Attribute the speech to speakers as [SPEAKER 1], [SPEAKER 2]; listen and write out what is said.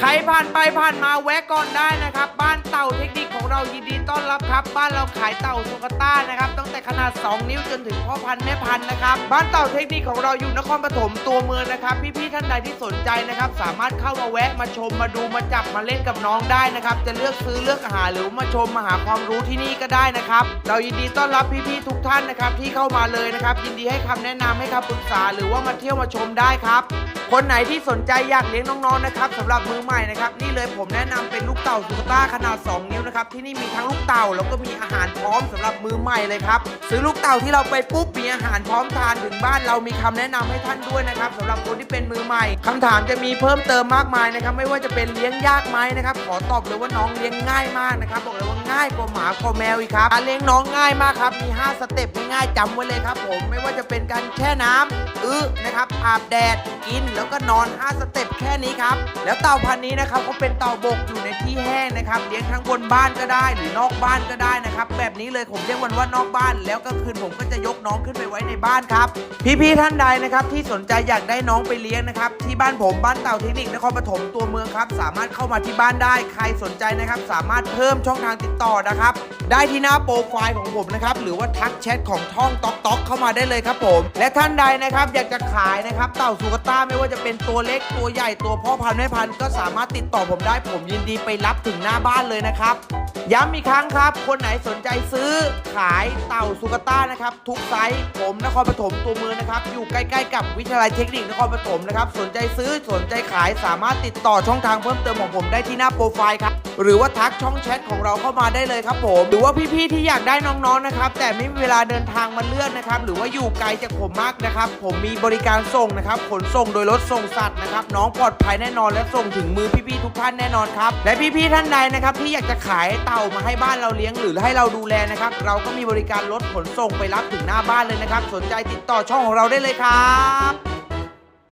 [SPEAKER 1] ใครผ่านไปผ่านมาแวะก่อนได้นะครับ บ้านเต่าเทคนิคของเรายินดีต้อนรับครับ บ้านเราขายเต่าสุกต้านะครับตั้งแต่ขนาด 2 นิ้วจนถึงพ่อพันธุ์แม่พันธุ์นะครับบ้านเต่าเทคนิคของเราอยู่นครปฐมตัวเมืองนะครับ พี่ๆท่านใดที่สนใจนะครับ สามารถเข้ามาแวะมาชมมาดูมาจับมาเล่นกับน้องได้นะครับ จะเลือกซื้อเลือกหาหรือมาชมมาหาความรู้ที่นี่ก็ได้นะครับ เรายินดีต้อนรับพี่ๆทุกท่านนะครับที่เข้ามาเลยนะครับยินดีให้คำแนะนำให้คำปรึกษาหรือว่ามาเที่ยวมาชมได้ครับ คนไหนที่สนใจอยากเลี้ยงน้องๆนะครับสำหรับมือใหม่นะครับนี่เลยผมแนะนำเป็นลูกเต่าสุกต้าขนาด 2 นิ้วนะครับที่นี่มีทั้งลูกเต่าแล้วก็มีอาหารพร้อมสำหรับมือใหม่เลยครับซื้อลูกเต่าที่เราไปปุ๊บมีอาหารพร้อมทานถึงบ้านเรามีคำแนะนำให้ท่านด้วยนะครับสำหรับคนที่เป็นมือใหม่คำถามจะมีเพิ่มเติมมากมายนะครับไม่ว่าจะเป็นเลี้ยงยากไหมนะครับขอตอบเลยว่าน้องเลี้ยงง่ายมากนะครับบอกเลยว่าง่ายกว่าหมากว่าแมวอีกครับการเลี้ยงน้องง่ายมากครับมี 5 สเต็ปง่ายๆจำไว้เลยครับผมไม่ว่าจะเป็นการแช่น้ำอื้อนะครับอาบแดดกินแล้วก็นอน 5 สเต็ปแค่นี้ครับ แล้วเต่าพันธุ์นี้นะครับเขาเป็นเต่าบกอยู่ในที่แห้งนะครับเลี้ยงทั้งบนบ้านก็ได้หรือนอกบ้านก็ได้นะครับแบบนี้เลยผมเรียกมันว่านอกบ้าน แล้วก็คืนผมก็จะยกน้องขึ้นไปไว้ในบ้านครับพี่ๆท่านใดนะครับที่สนใจอยากได้น้องไปเลี้ยงนะครับที่บ้านผมบ้านเต่าเทคนิคนครปฐมตัวเมืองครับสามารถเข้ามาที่บ้านได้ ใครสนใจนะครับสามารถเพิ่มช่องทางติดต่อนะครับ ได้ที่หน้าโปรไฟล์ของผมนะครับ หรือว่าทักแชทของท่องต๊อกต๊อกเข้ามาได้เลยครับผม และท่านใดนะครับอยากจะขายนะครับ เต่าสุกาต้าไม่ว่าจะเป็นตัวเล็กตัวใหญ่ตัวพ่อพันธุ์แม่พันธุ์ก็สามารถติดต่อผมได้ผมยินดีไปรับถึงหน้าบ้านเลยนะครับ ย้ำอีกครั้งครับ คนไหนสนใจซื้อขายเต่าสุกาต้านะครับ ทุกไซส์ผมนครปฐมตัวเมืองนะครับ อยู่ใกล้ๆกับวิทยาลัยเทคนิคนครปฐมนะครับ สนใจซื้อสนใจขายสามารถติดต่อช่องทางเพิ่มเติมของผมได้ที่หน้าโปรไฟล์ครับ หรือว่าทักช่องแชทของเราเข้ามาได้เลยครับผม หรือว่าพี่ๆที่อยากได้น้องๆนะครับ แต่ไม่มีเวลาเดินทางมาเลื่อนนะครับ หรือว่าอยู่ไกลจากผมมากนะครับ ผมมีบริการส่งนะครับขนส่งโดยรถส่งสัตว์นะครับน้องปลอดภัยแน่นอนและส่งถึงมือพี่ๆทุกท่านแน่นอนครับและพี่ๆท่านใดนะครับที่อยากจะขายเต่ามาให้บ้านเราเลี้ยงหรือให้เราดูแลนะครับ เราก็มีบริการรถขนส่งไปรับถึงหน้าบ้านเลยนะครับ สนใจติดต่อช่องของเราได้เลยครับ